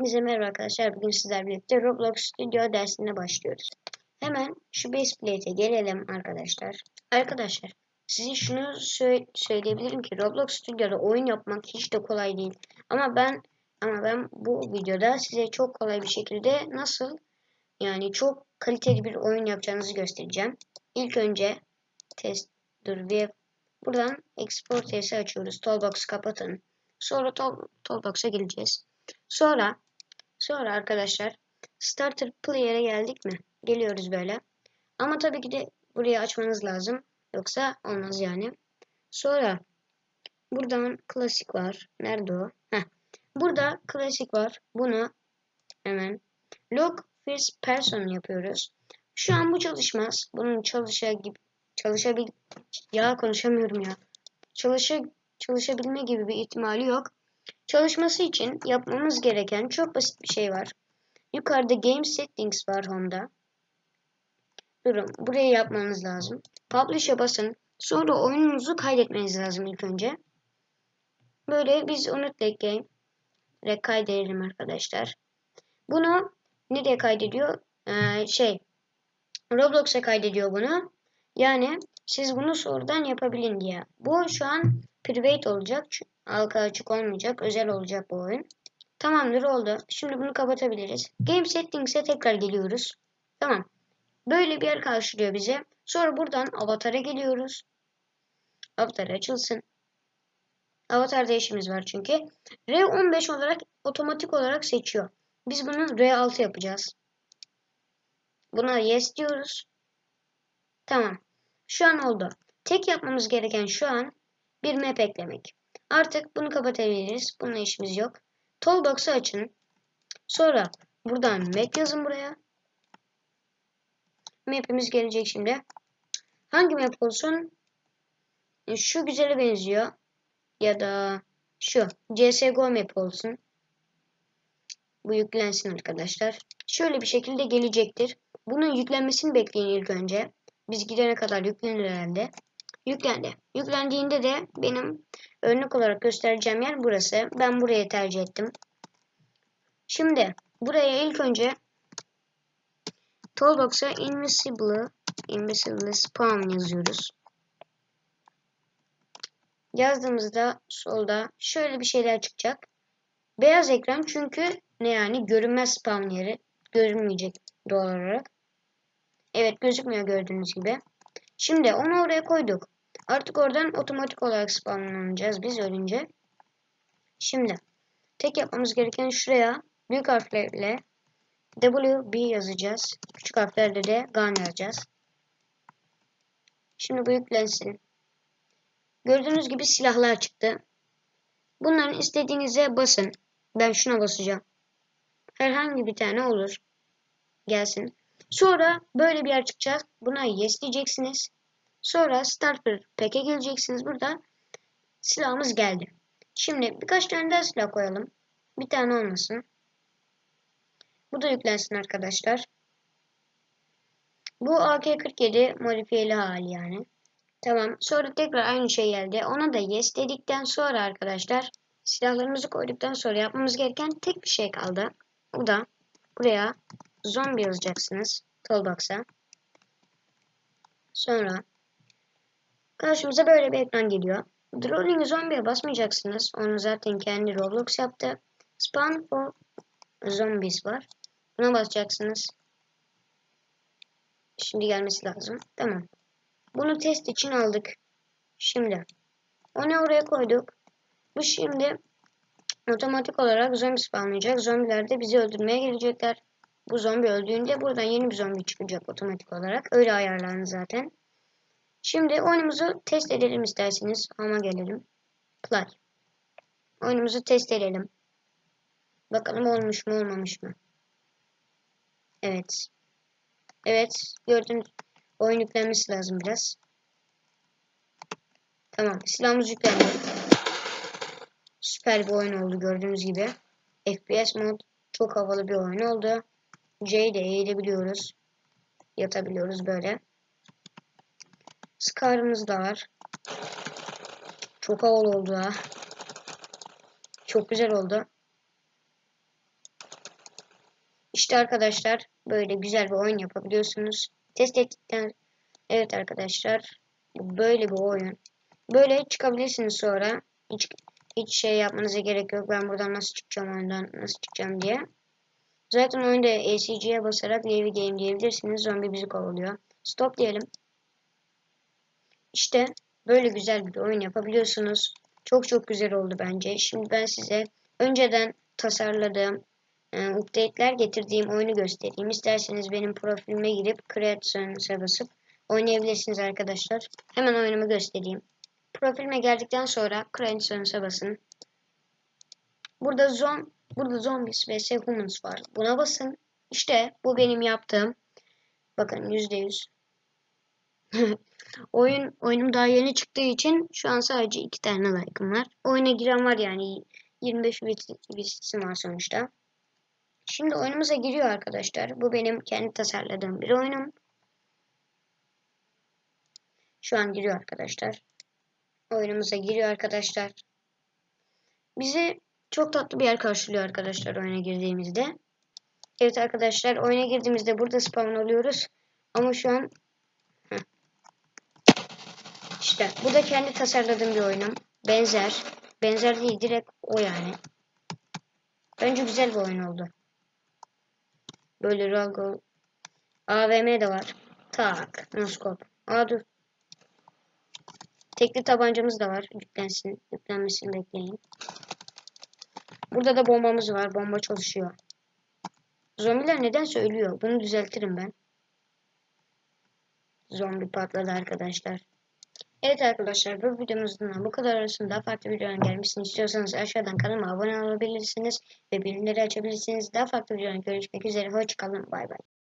Hepinize merhaba arkadaşlar. Bugün sizlerle birlikte Roblox Studio dersine başlıyoruz. Hemen şu base plate'e gelelim arkadaşlar. Arkadaşlar size şunu sö- söyleyebilirim ki Roblox Studio'da oyun yapmak hiç de kolay değil. Ama ben ama ben bu videoda size çok kolay bir şekilde nasıl yani çok kaliteli bir oyun yapacağınızı göstereceğim. İlk önce test dur bir buradan export testi açıyoruz. Toolbox kapatın. Sonra tool, Toolbox'a geleceğiz. Sonra sonra arkadaşlar starter player'e geldik mi? Geliyoruz böyle. Ama tabii ki de burayı açmanız lazım. Yoksa olmaz yani. Sonra buradan klasik var. Nerede o? Heh. Burada klasik var. Bunu hemen look first person yapıyoruz. Şu an bu çalışmaz. Bunun çalışa gibi çalışabil ya konuşamıyorum ya. Çalışa çalışabilme gibi bir ihtimali yok. Çalışması için yapmamız gereken çok basit bir şey var. Yukarıda Game Settings var Home'da. Durun. Burayı yapmanız lazım. Publish'e basın. Sonra oyununuzu kaydetmeniz lazım ilk önce. Böyle biz onu tek game ile kaydedelim arkadaşlar. Bunu nereye kaydediyor? Ee, şey Roblox'a kaydediyor bunu. Yani siz bunu sonradan yapabilin diye. Bu şu an private olacak. Halka açık olmayacak. Özel olacak bu oyun. Tamamdır oldu. Şimdi bunu kapatabiliriz. Game Settings'e tekrar geliyoruz. Tamam. Böyle bir yer karşılıyor bize. Sonra buradan avatara geliyoruz. Avatar açılsın. Avatarda işimiz var çünkü. R15 olarak otomatik olarak seçiyor. Biz bunu R6 yapacağız. Buna yes diyoruz. Tamam. Şu an oldu. Tek yapmamız gereken şu an bir map eklemek. Artık bunu kapatabiliriz. Bununla işimiz yok. Toolbox'u açın. Sonra buradan map yazın buraya. Map'imiz gelecek şimdi. Hangi map olsun? Şu güzele benziyor. Ya da şu. CSGO map olsun. Bu yüklensin arkadaşlar. Şöyle bir şekilde gelecektir. Bunun yüklenmesini bekleyin ilk önce. Biz gidene kadar yüklenir herhalde. Yüklendi. Yüklendiğinde de benim örnek olarak göstereceğim yer burası. Ben burayı tercih ettim. Şimdi buraya ilk önce Toolbox'a Invisible Invisible Spawn yazıyoruz. Yazdığımızda solda şöyle bir şeyler çıkacak. Beyaz ekran çünkü ne yani görünmez spawn yeri. Görünmeyecek doğal olarak. Evet gözükmüyor gördüğünüz gibi. Şimdi onu oraya koyduk. Artık oradan otomatik olarak spawnlanacağız biz ölünce. Şimdi tek yapmamız gereken şuraya büyük harflerle WB yazacağız. Küçük harflerle de GAN yazacağız. Şimdi bu yüklensin. Gördüğünüz gibi silahlar çıktı. Bunların istediğinize basın. Ben şuna basacağım. Herhangi bir tane olur. Gelsin. Sonra böyle bir yer çıkacak. Buna yes diyeceksiniz. Sonra Starter Pack'e geleceksiniz. Burada silahımız geldi. Şimdi birkaç tane daha silah koyalım. Bir tane olmasın. Bu da yüklensin arkadaşlar. Bu AK-47 modifiyeli hali yani. Tamam. Sonra tekrar aynı şey geldi. Ona da yes dedikten sonra arkadaşlar silahlarımızı koyduktan sonra yapmamız gereken tek bir şey kaldı. O da buraya zombi yazacaksınız. Toolbox'a. Sonra karşımıza böyle bir ekran geliyor. Drawing Zombie'ye basmayacaksınız. Onu zaten kendi Roblox yaptı. Spawn for Zombies var. Buna basacaksınız. Şimdi gelmesi lazım. Tamam. Bunu test için aldık. Şimdi onu oraya koyduk. Bu şimdi otomatik olarak zombi spawnlayacak. Zombiler de bizi öldürmeye gelecekler. Bu zombi öldüğünde buradan yeni bir zombi çıkacak otomatik olarak. Öyle ayarlandı zaten. Şimdi oyunumuzu test edelim isterseniz. Ama gelelim. Play. Oyunumuzu test edelim. Bakalım olmuş mu olmamış mı? Evet. Evet. Gördüğünüz oyun yüklenmesi lazım biraz. Tamam. Silahımız yüklendi. Süper bir oyun oldu gördüğünüz gibi. FPS mod çok havalı bir oyun oldu. C'yi de eğilebiliyoruz. Yatabiliyoruz böyle. Scar'ımız da var. Çok havalı oldu ha. Çok güzel oldu. İşte arkadaşlar böyle güzel bir oyun yapabiliyorsunuz. Test ettikten evet arkadaşlar böyle bir oyun. Böyle çıkabilirsiniz sonra. Hiç hiç şey yapmanıza gerek yok. Ben buradan nasıl çıkacağım oyundan nasıl çıkacağım diye. Zaten oyunda ECG'ye basarak Leave Game diyebilirsiniz. Zombi bizi kovalıyor. Stop diyelim. İşte böyle güzel bir oyun yapabiliyorsunuz. Çok çok güzel oldu bence. Şimdi ben size önceden tasarladığım e, update'ler getirdiğim oyunu göstereyim. İsterseniz benim profilime girip Create Zone'a basıp oynayabilirsiniz arkadaşlar. Hemen oyunumu göstereyim. Profilime geldikten sonra Create Zone'a basın. Burada zon burada zombies vs humans var. Buna basın. İşte bu benim yaptığım. Bakın %100. Oyun oyunum daha yeni çıktığı için şu an sadece iki tane like'ım var. Oyuna giren var yani 25 visitim var sonuçta. Şimdi oyunumuza giriyor arkadaşlar. Bu benim kendi tasarladığım bir oyunum. Şu an giriyor arkadaşlar. Oyunumuza giriyor arkadaşlar. Bizi çok tatlı bir yer karşılıyor arkadaşlar oyuna girdiğimizde. Evet arkadaşlar oyuna girdiğimizde burada spawn oluyoruz. Ama şu an işte bu da kendi tasarladığım bir oyunum. Benzer. Benzer değil direkt o yani. Bence güzel bir oyun oldu. Böyle Rago. AVM de var. Tak. Noskop. Aa dur. Tekli tabancamız da var. Yüklensin. Yüklenmesini bekleyin. Burada da bombamız var. Bomba çalışıyor. Zombiler neden söylüyor? Bunu düzeltirim ben. Zombi patladı arkadaşlar. Evet arkadaşlar bu videomuzdan bu kadar arasında daha farklı videoların gelmesini istiyorsanız aşağıdan kanalıma abone olabilirsiniz ve bildirimleri açabilirsiniz. Daha farklı videoların görüşmek üzere. Hoşçakalın. Bay bay.